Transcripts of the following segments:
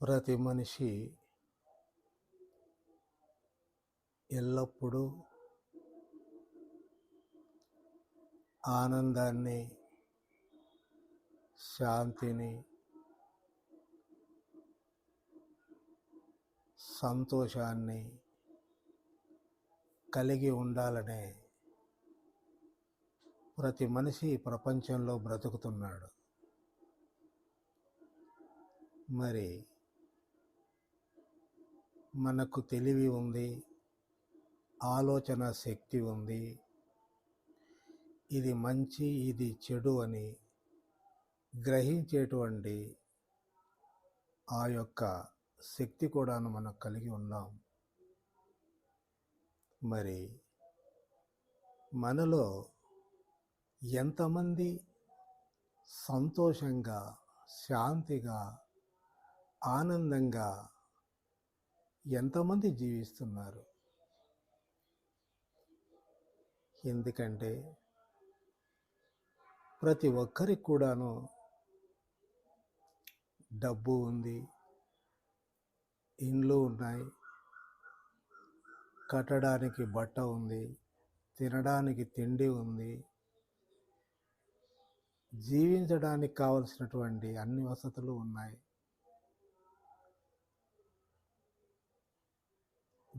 ప్రతి మనిషి ఎల్లప్పుడూ ఆనందాన్ని శాంతిని సంతోషాన్ని కలిగి ఉండాలనే ప్రతి మనిషి ప్రపంచంలో బ్రతుకుతున్నాడు. మరి మనకు తెలివి ఉంది ఆలోచన శక్తి ఉంది. ఇది మంచి ఇది చెడు అని గ్రహించేటువంటి ఆ యొక్క శక్తి కూడాను మనం కలిగి ఉన్నాం. మరి మనలో ఎంతమంది సంతోషంగా శాంతిగా ఆనందంగా ఎంతమంది జీవిస్తున్నారు. ఎందుకంటే ప్రతి ఒక్కరికి కూడాను డబ్బు ఉంది ఇండ్లు ఉన్నాయి కట్టడానికి బట్ట ఉంది తినడానికి తిండి ఉంది జీవించడానికి కావలసినటువంటి అన్ని వసతులు ఉన్నాయి.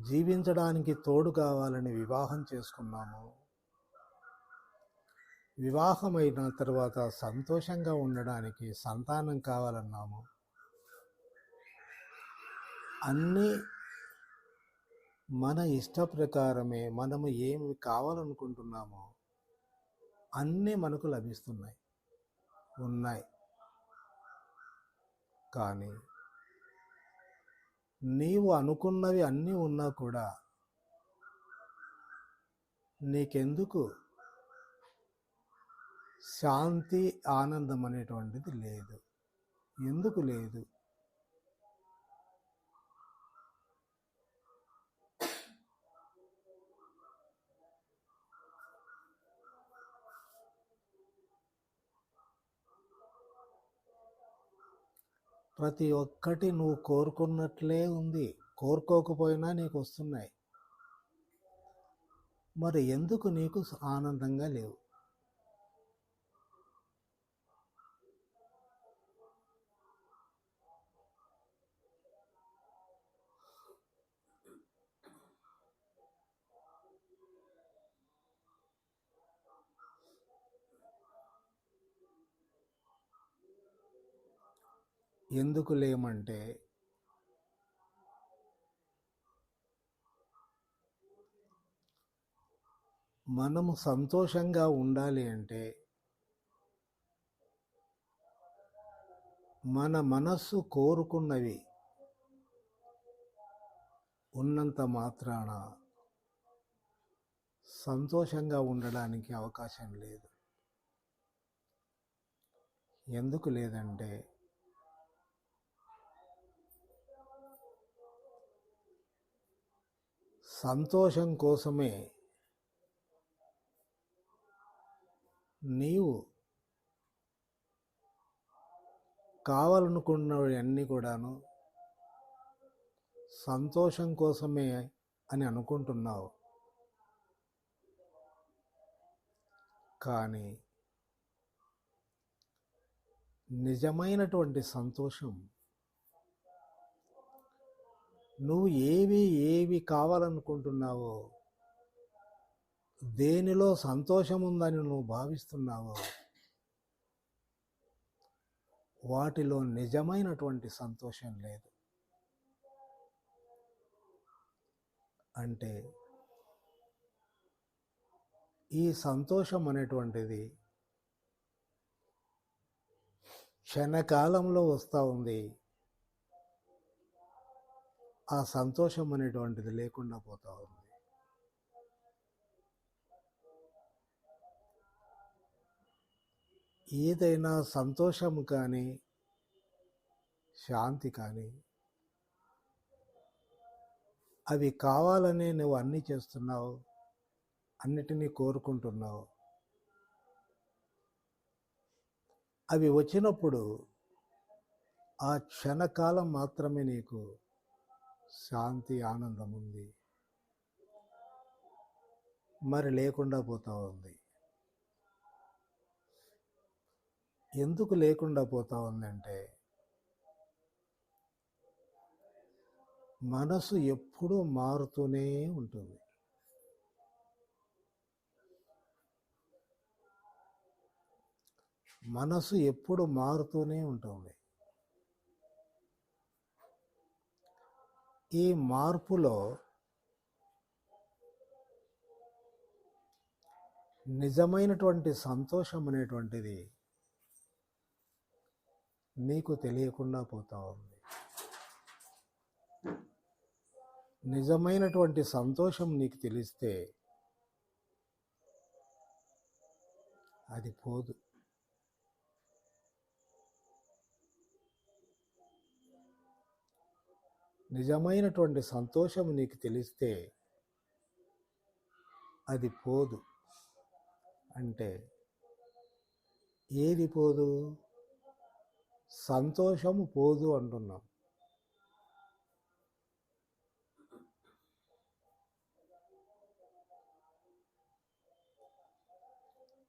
జీవించడానికి తోడు కావాలని వివాహం చేసుకున్నాము. వివాహమైన తర్వాత సంతోషంగా ఉండడానికి సంతానం కావాలన్నాము. అన్నీ మన ఇష్ట ప్రకారమే మనము ఏమి కావాలనుకుంటున్నామో అన్నీ మనకు లభిస్తున్నాయి ఉన్నాయి. కానీ నీవు అనుకున్నవి అన్నీ ఉన్నా కూడా నీకెందుకు శాంతి ఆనందం అనేటువంటిది లేదు. ఎందుకు లేదు? ప్రతి ఒక్కటి నువ్వు కోరుకున్నట్లే ఉంది. కోరుకోకపోయినా నీకు వస్తున్నాయి. మరి ఎందుకు నీకు ఆనందంగా లేవు? ఎందుకు లేమంటే మనము సంతోషంగా ఉండాలి అంటే మన మనస్సు కోరుకున్నవి ఉన్నంత మాత్రాన సంతోషంగా ఉండడానికి అవకాశం లేదు. ఎందుకు లేదంటే సంతోషం కోసమే నీవు కావాలనుకున్నవి అన్నీ కూడాను సంతోషం కోసమే అని అనుకుంటున్నావు. కానీ నిజమైనటువంటి సంతోషం నువ్వు ఏవి ఏవి కావాలనుకుంటున్నావో దేనిలో సంతోషం ఉందని నువ్వు భావిస్తున్నావో వాటిలో నిజమైనటువంటి సంతోషం లేదు. అంటే ఈ సంతోషం అనేటువంటిది క్షణకాలంలో వస్తూ ఉంది. ఆ సంతోషం అనేటువంటిది లేకుండా పోతా ఉంది. ఏదైనా సంతోషం కానీ శాంతి కానీ అవి కావాలనే నువ్వు అన్నీ చేస్తున్నావు అన్నిటినీ కోరుకుంటున్నావు. అవి వచ్చినప్పుడు ఆ క్షణకాలం మాత్రమే నీకు శాంతి ఆనందం ఉంది మరి లేకుండా పోతూ ఉంది? ఎందుకు లేకుండా పోతూ ఉందంటే మనసు ఎప్పుడూ మారుతూనే ఉంటుంది. మనసు ఎప్పుడు మారుతూనే ఉంటుంది. ఈ మార్పులో నిజమైనటువంటి సంతోషం అనేటువంటిది నీకు తెలియకుండా పోతా ఉంది. నిజమైనటువంటి సంతోషం నీకు తెలిస్తే అది పోదు. నిజమైనటువంటి సంతోషం నీకు తెలిస్తే అది పోదు. అంటే ఏది పోదు? సంతోషము పోదు అంటున్నాం.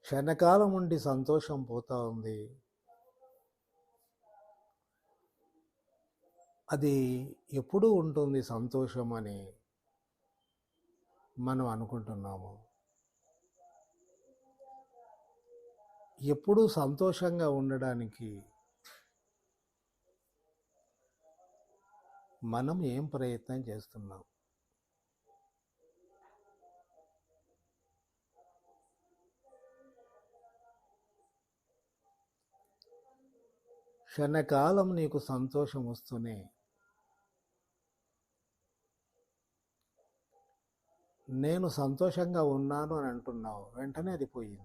క్షణకాలం ఉండి సంతోషం పోతా ఉంది. అది ఎప్పుడూ ఉంటుంది సంతోషం అని మనం అనుకుంటున్నాము. ఎప్పుడూ సంతోషంగా ఉండడానికి మనం ఏం ప్రయత్నం చేస్తున్నాం? క్షణకాలం నీకు సంతోషం వస్తూనే నేను సంతోషంగా ఉన్నాను అని అంటున్నావు. వెంటనే అది పోయింది.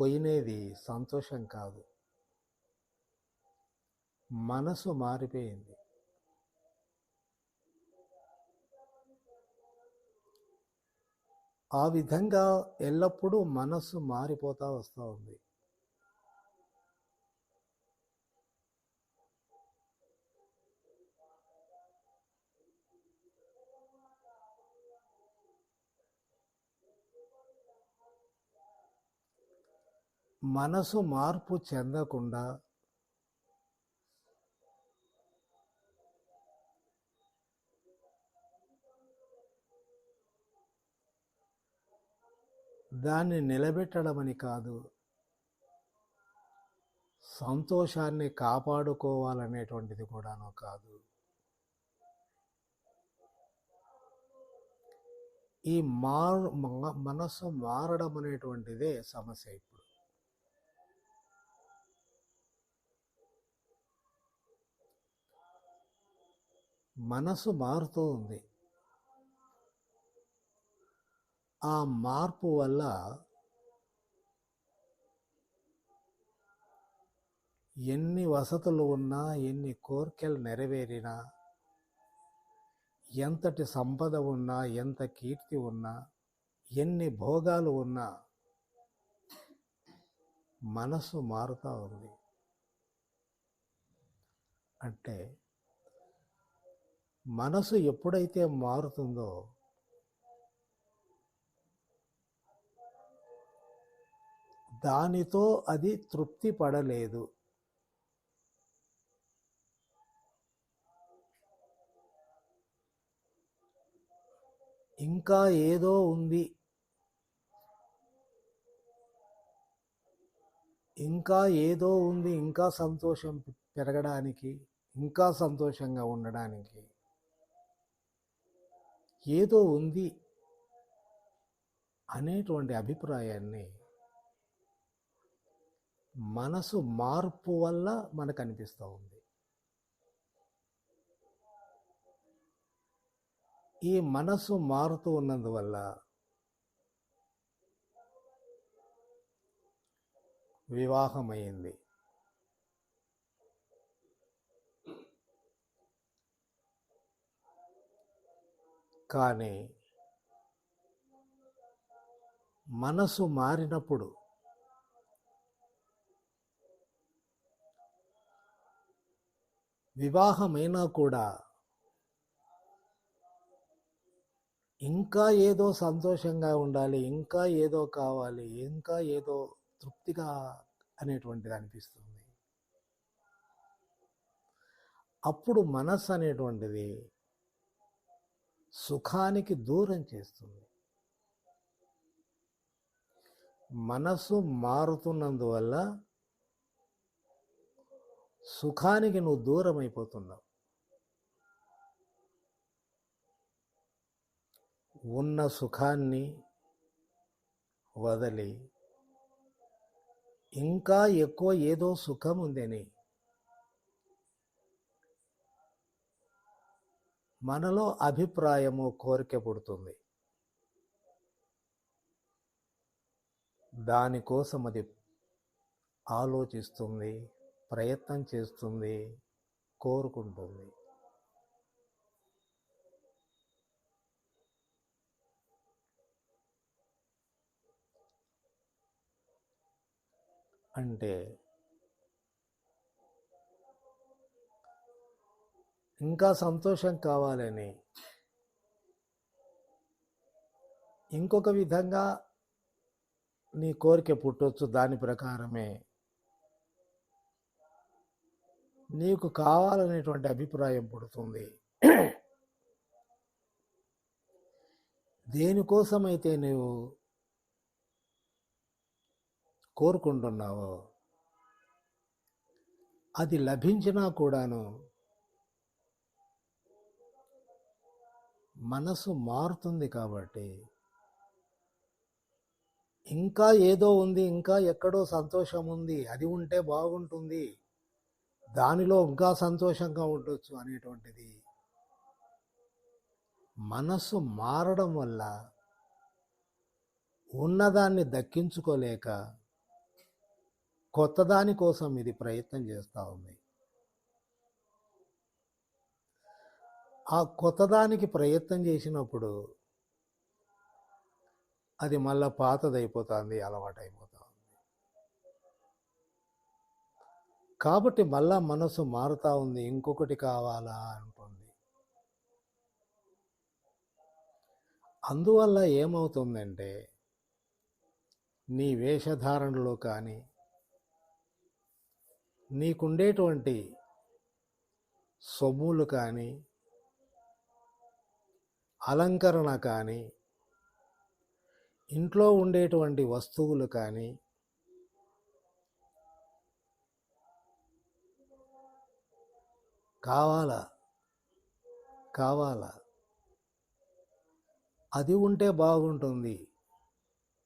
పోయినది సంతోషం కాదు. మనసు మారిపోయింది. ఆ విధంగా ఎల్లప్పుడూ మనస్సు మారిపోతా వస్తూ ఉంది. మనసు మార్పు చెందకుండా దాన్ని నిలబెట్టడమని కాదు సంతోషాన్ని కాపాడుకోవాలనేటువంటిది కూడాను కాదు. ఈ మారు మ- మనసు మారడం అనేటువంటిదే సమస్య ఇప్పుడు. మనసు మారుతూ ఉంది ఆ మార్పు వల్ల ఎన్ని వసతులు ఉన్నా ఎన్ని కోరికలు నెరవేరినా ఎంతటి సంపద ఉన్నా ఎంత కీర్తి ఉన్నా ఎన్ని భోగాలు ఉన్నా మనసు మారుతూ ఉంది. అంటే మనసు ఎప్పుడైతే మారుతుందో దానితో అది తృప్తి పడలేదు. ఇంకా ఏదో ఉంది. ఇంకా ఏదో ఉంది. ఇంకా సంతోషం పెరగడానికి ఇంకా సంతోషంగా ఉండడానికి ఏదో ఉంది అనేటువంటి అభిప్రాయాన్ని మనసు మార్పు వల్ల మనకు అనిపిస్తూ ఉంది. ఈ మనసు మారుతూ ఉన్నందువల్ల వివాహమైంది. కానీ మనసు మారినప్పుడు వివాహమైనా కూడా ఇంకా ఏదో సంతోషంగా ఉండాలి ఇంకా ఏదో కావాలి ఇంకా ఏదో తృప్తిగా అనేటువంటిది అనిపిస్తుంది. అప్పుడు మనస్సు అనేటువంటిది సుఖానికి దూరం చేస్తుంది. మనస్సు మారుతున్నందువల్ల సుఖానికి నువ్వు దూరం అయిపోతున్నావు ఉన్న సుఖాన్ని వదిలి ఇంకా ఎక్కువ ఏదో సుఖం ఉందని మనలో అభిప్రాయము కోరిక పుడుతుంది దానికోసం అది ఆలోచిస్తుంది ప్రయత్నం చేస్తుంది కోరుకుంటుంది. అంటే ఇంకా సంతోషం కావాలని. ఇంకొక విధంగా నీ కోరిక పుట్టొచ్చు దాని ప్రకారమే. నీకు కావాలనేటువంటి అభిప్రాయం పుడుతుంది. దేనికోసమైతే నువ్వు కోరుకుంటున్నావో అది లభించినా కూడాను మనసు మారుతుంది కాబట్టి ఇంకా ఏదో ఉంది ఇంకా ఎక్కడో సంతోషం ఉంది అది ఉంటే బాగుంటుంది దానిలో ఇంకా సంతోషంగా ఉండొచ్చు అనేటువంటిది. మనసు మారడం వల్ల ఉన్నదాన్ని దక్కించుకోలేక కొత్తదాని కోసం ఇది ప్రయత్నం చేస్తూ ఉంది. ఆ కొత్తదానికి ప్రయత్నం చేసినప్పుడు అది మళ్ళా పాతదైపోతుంది అలవాటైపోతా ఉంది కాబట్టి మళ్ళా మనసు మారుతా ఉంది ఇంకొకటి కావాలా అంటుంది. అందువల్ల ఏమవుతుందంటే నీ వేషధారణలో కానీ నీకుండేటువంటి సొమ్ములు కానీ అలంకరణ కానీ ఇంట్లో ఉండేటువంటి వస్తువులు కానీ కావాలా? కావాలా? అది ఉంటే బాగుంటుంది.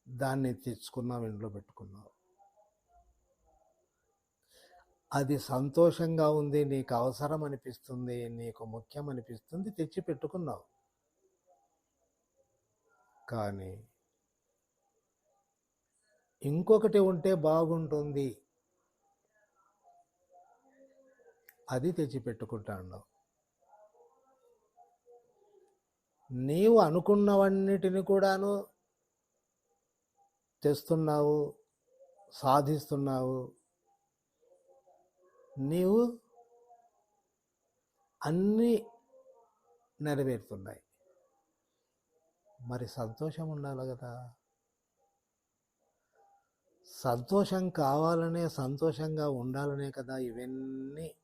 దాన్ని తెచ్చుకున్నాం ఇంట్లో పెట్టుకున్నావు అది సంతోషంగా ఉంది నీకు అవసరం అనిపిస్తుంది నీకు ముఖ్యం అనిపిస్తుంది తెచ్చి పెట్టుకున్నావు. కానీ ఇంకొకటి ఉంటే బాగుంటుంది. అది తెచ్చిపెట్టుకుంటాను. నీవు అనుకున్నవన్నిటిని కూడాను తెస్తున్నావు సాధిస్తున్నావు. నీవు అన్నీ నెరవేరుతున్నాయి. మరి సంతోషం ఉండాలి కదా. సంతోషం కావాలనే సంతోషంగా ఉండాలనే కదా ఇవన్నీ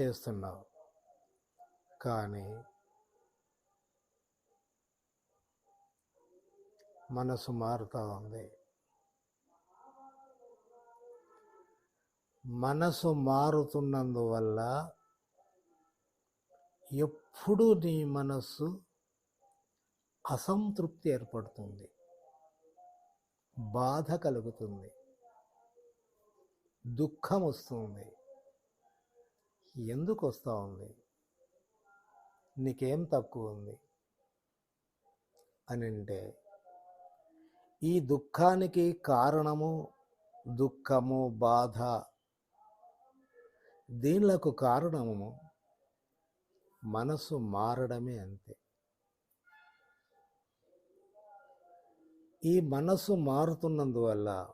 చేస్తున్నావు. కానీ మనసు మారుతూ ఉంది. మనసు మారుతున్నందువల్ల ఎప్పుడు నీ మనస్సు అసంతృప్తి ఏర్పడుతుంది. బాధ కలుగుతుంది. దుఃఖం వస్తుంది. ఎందుకు వస్తూ ఉంది? నీకేం తక్కువ ఉంది? అని అంటే ఈ దుఃఖానికి కారణము దుఃఖము బాధ దీనిలకు కారణము మనసు మారడమే అంతే. ఈ మనసు మారుతున్నందువల్ల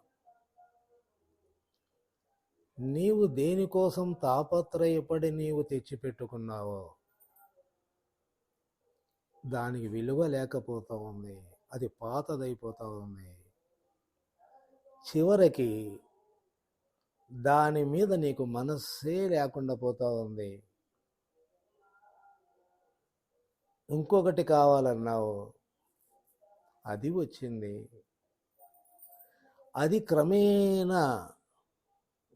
నీవు దేనికోసం తాపత్రయపడి నీవు తెచ్చిపెట్టుకున్నావో దానికి విలువ లేకపోతూ ఉంది. అది పాతదైపోతూ ఉంది. చివరికి దాని మీద నీకు మనస్సే లేకుండా పోతూ ఉంది. ఇంకొకటి కావాలన్నావు. అది వచ్చింది. అది క్రమేణా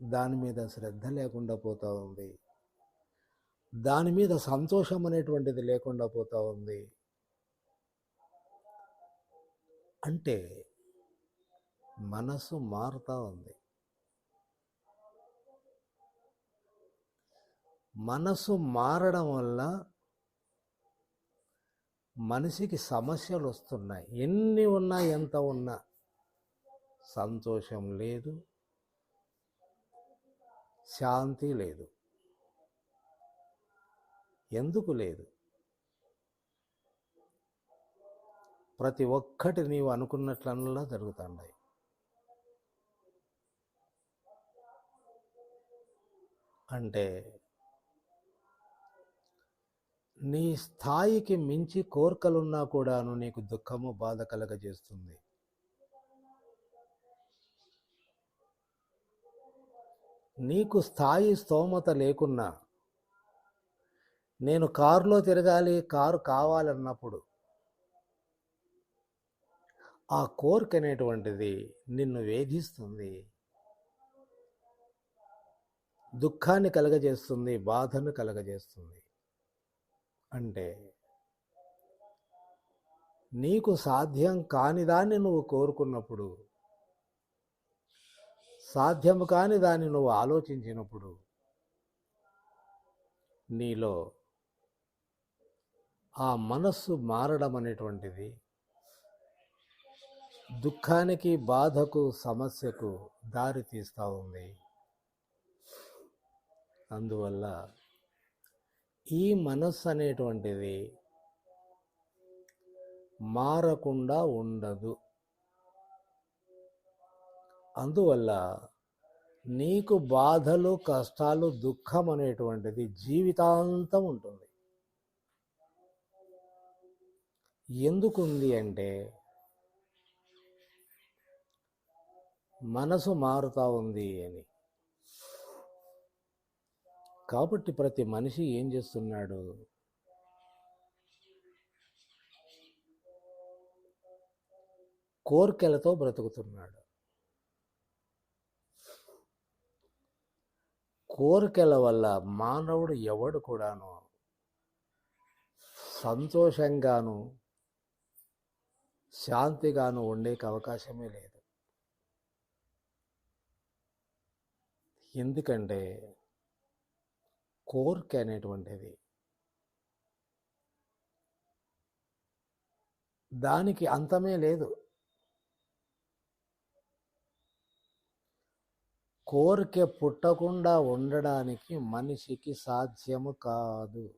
దాని మీద శ్రద్ధ లేకుండా పోతూ ఉంది. దాని మీద సంతోషం అనేటువంటిది లేకుండా పోతూ ఉంది. అంటే మనసు మారుతూ ఉంది. మనసు మారడం వల్ల మనిషికి సమస్యలు వస్తున్నాయి ఎన్ని ఉన్నా ఎంత ఉన్నా సంతోషం లేదు శాంతి లేదు. ఎందుకు లేదు? ప్రతి ఒక్కటి నీవు అనుకున్నట్లల్లా జరుగుతున్నాయి అంటే నీ స్థాయికి మించి కోరికలున్నా కూడాను నీకు దుఃఖము బాధ కలగజేస్తుంది. నీకు స్థాయి స్తోమత లేకున్నా నేను కారులో తిరగాలి కారు కావాలన్నప్పుడు ఆ కోరిక అనేటువంటిది నిన్ను వేధిస్తుంది. దుఃఖాన్ని కలగజేస్తుంది బాధను కలగజేస్తుంది. అంటే నీకు సాధ్యం కాని దాన్ని నువ్వు కోరుకున్నప్పుడు సాధ్యము కాని దాన్ని నువ్వు ఆలోచించినప్పుడు నీలో ఆ మనస్సు మారడం అనేటువంటిది దుఃఖానికి బాధకు సమస్యకు దారి తీస్తూ ఉంది. అందువల్ల ఈ మనస్సు అనేటువంటిది మారకుండా ఉండదు. అందువల్ల నీకు బాధలు కష్టాలు దుఃఖం అనేటువంటిది జీవితాంతం ఉంటుంది. ఎందుకుంది అంటే మనసు మారుతా ఉంది అని. కాబట్టి ప్రతి మనిషి ఏం చేస్తున్నాడు? కోర్కెలతో బ్రతుకుతున్నాడు. కోరికల వల్ల మానవుడు ఎవడు కూడాను సంతోషంగాను శాంతిగాను ఉండేకి అవకాశమే లేదు. ఎందుకంటే కోరిక అనేటువంటిది. దానికి అంతమే లేదు. కోరిక పుట్టకుండా ఉండడానికి మనిషికి సాధ్యము కాదు.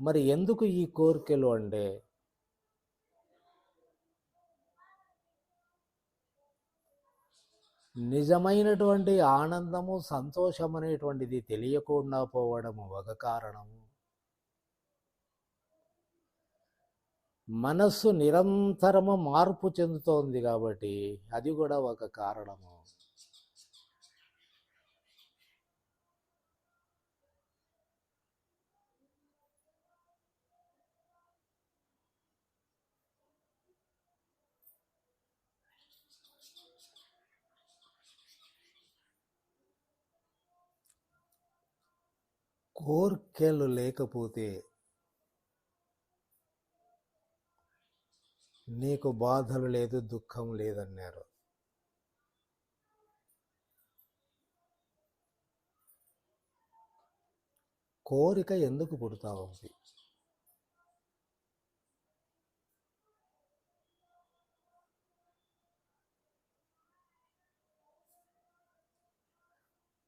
మరి ఎందుకు ఈ కోరికలు అంటే నిజమైనటువంటి ఆనందము సంతోషం అనేటువంటిది తెలియకుండా పోవడము ఒక కారణము మనస్సు నిరంతరము మార్పు చెందుతోంది కాబట్టి అది కూడా ఒక కారణము. కోర్కెలు లేకపోతే నీకు బాధలు లేదు దుఃఖం లేదన్నారు. కోరిక ఎందుకు పుడతా ఉంది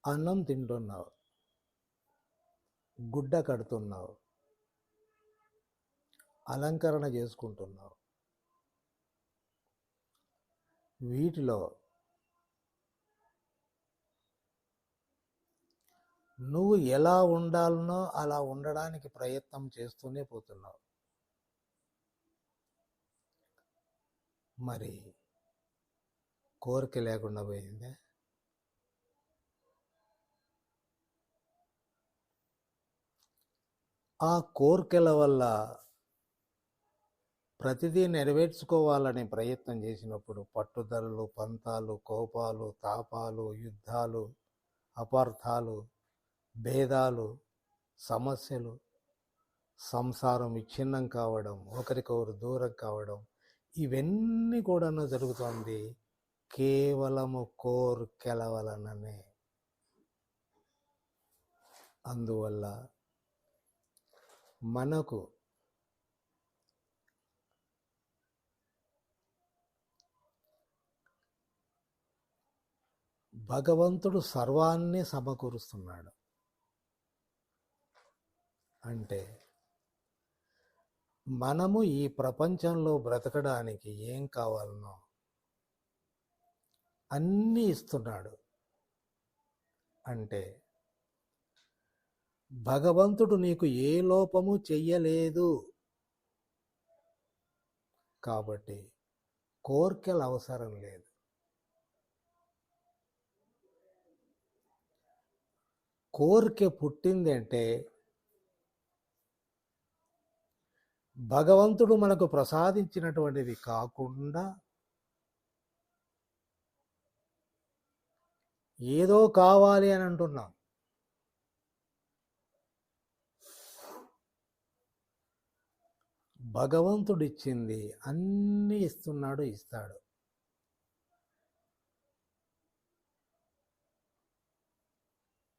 అన్నం తింటున్నావు. గుడ్డ కడుతున్నావు. అలంకరణ చేసుకుంటున్నావు. వీటిలో నువ్వు ఎలా ఉండాలనో అలా ఉండడానికి ప్రయత్నం చేస్తూనే పోతున్నావు. మరి కోరిక లేకుండా పోయిందే? ఆ కోరికల వల్ల ప్రతిదీ నెరవేర్చుకోవాలని ప్రయత్నం చేసినప్పుడు పట్టుదలలు పంతాలు కోపాలు తాపాలు యుద్ధాలు అపార్థాలు భేదాలు సమస్యలు సంసారం విచ్ఛిన్నం కావడం ఒకరికొకరు దూరం కావడం ఇవన్నీ కూడా జరుగుతుంది కేవలము కోరికల వలననే. అందువల్ల మనకు భగవంతుడు సర్వాన్ని సమకూరుస్తున్నాడు. అంటే మనము ఈ ప్రపంచంలో బ్రతకడానికి ఏం కావాలనో అన్నీ ఇస్తున్నాడు. అంటే భగవంతుడు నీకు ఏ లోపము చెయ్యలేదు. కాబట్టి కోర్కెలు అవసరం లేదు. కోరిక పుట్టిందంటే భగవంతుడు మనకు ప్రసాదించినటువంటిది కాకుండా ఏదో కావాలి అని అంటున్నాం. భగవంతుడు ఇచ్చింది అన్నీ ఇస్తున్నాడు ఇస్తాడు.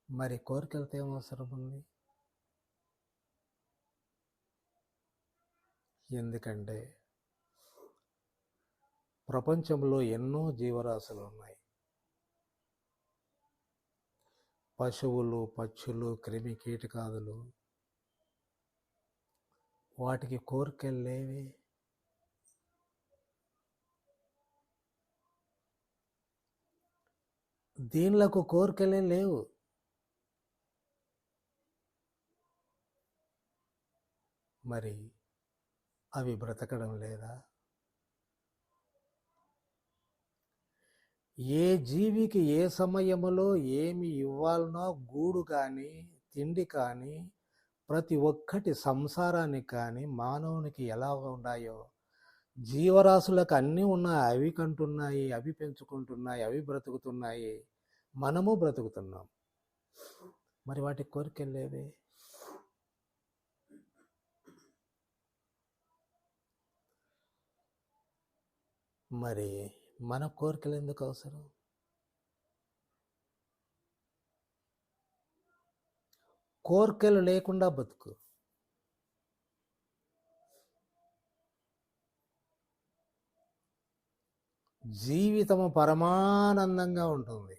మరి కోరికలతో ఏం అవసరం ఉంది? ఎందుకంటే ప్రపంచంలో ఎన్నో జీవరాశులు ఉన్నాయి. పశువులు పక్షులు క్రిమి కీటకాదులు వాటికి కోరికలు లేవి. దీనిలకు కోరికలే లేవు. మరి అవి బ్రతకడం లేదా? ఏ జీవికి ఏ సమయంలో ఏమి ఇవ్వాలనో గూడు కానీ తిండి కానీ ప్రతి ఒక్కటి సంసారానికి కానీ మానవునికి ఎలా ఉన్నాయో జీవరాశులకు అన్నీ ఉన్నాయి. అవి కంటున్నాయి అవి పెంచుకుంటున్నాయి అవి బ్రతుకుతున్నాయి. మనము బ్రతుకుతున్నాం. మరి వాటి కోరికలు లేవే మరి మన కోరికలు ఎందుకు అవసరం? కోరికలు లేకుండా బతుకు. జీవితము పరమానందంగా ఉంటుంది.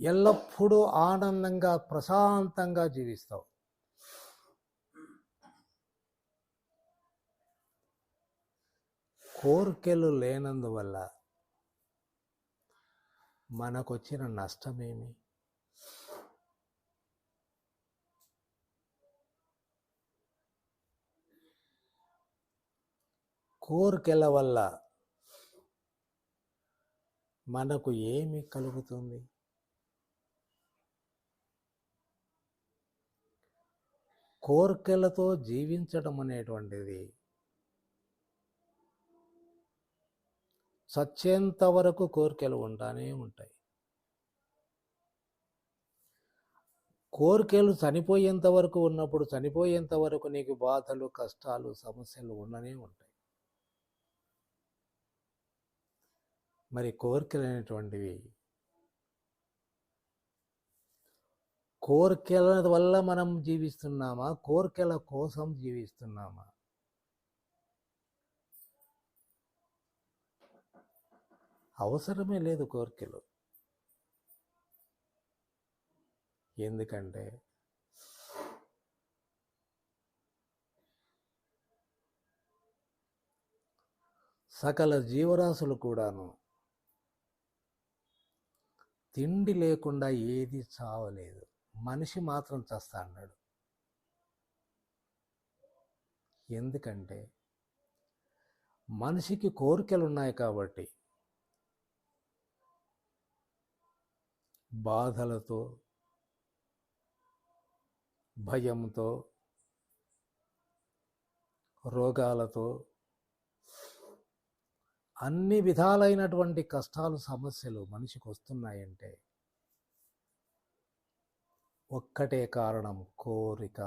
ఎల్లప్పుడూ ఆనందంగా ప్రశాంతంగా జీవిస్తావు. కోరికలు లేనందువల్ల మనకొచ్చిన నష్టమేమి? కోరికల వల్ల మనకు ఏమి కలుగుతుంది? కోరికలతో జీవించడం అనేటువంటిది చచ్చేంత వరకు కోరికలు ఉంటానే ఉంటాయి. కోరికలు చనిపోయేంత వరకు ఉన్నప్పుడు చనిపోయేంత వరకు నీకు బాధలు కష్టాలు సమస్యలు ఉండనే ఉంటాయి. మరి కోరికలు అనేటువంటివి కోరికల వల్ల మనం జీవిస్తున్నామా? కోరికల కోసం జీవిస్తున్నామా? అవసరమే లేదు కోరికలు. ఎందుకంటే సకల జీవరాశులు కూడాను తిండి లేకుండా ఏది చావలేదు. మనిషి మాత్రం చస్తా అన్నాడు. ఎందుకంటే మనిషికి కోరికలు ఉన్నాయి కాబట్టి బాధలతో భయంతో రోగాలతో అన్ని విధాలైనటువంటి కష్టాలు సమస్యలు మనిషికి వస్తున్నాయంటే ఒక్కటే కారణం కోరిక.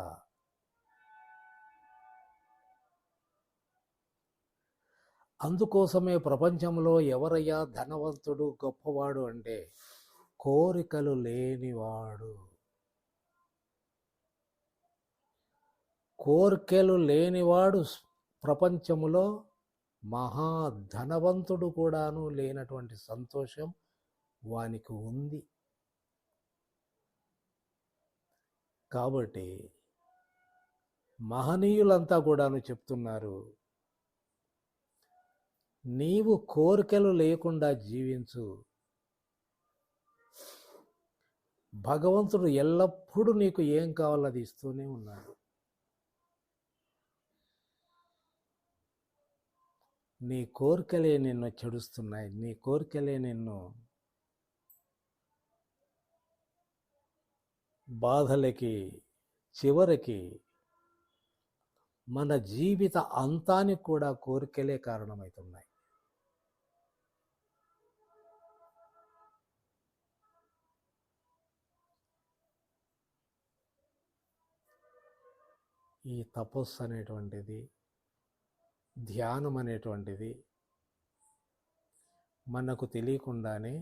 అందుకోసమే ప్రపంచంలో ఎవరయ్యా ధనవంతుడు గొప్పవాడు అంటే కోరికలు లేనివాడు. కోరికలు లేనివాడు ప్రపంచములో మహా ధనవంతుడు కూడాను లేనటువంటి సంతోషం వానికి ఉంది. కాబట్టి మహనీయులంతా కూడాను చెప్తున్నారు నీవు కోరికలు లేకుండా జీవించు భగవంతుడు ఎల్లప్పుడూ నీకు ఏం కావాలో అది ఇస్తూనే ఉన్నాడు. నీ కోరికలే నిన్ను చెడుస్తున్నాయి. నీ కోరికలే నిన్ను బాధలకి చివరికి మన జీవిత అంతానికి కూడా కోరికలే కారణమవుతున్నాయి. ఈ తపస్సు అనేటువంటిది ధ్యానం అనేటువంటిది మనకు తెలియకుండానే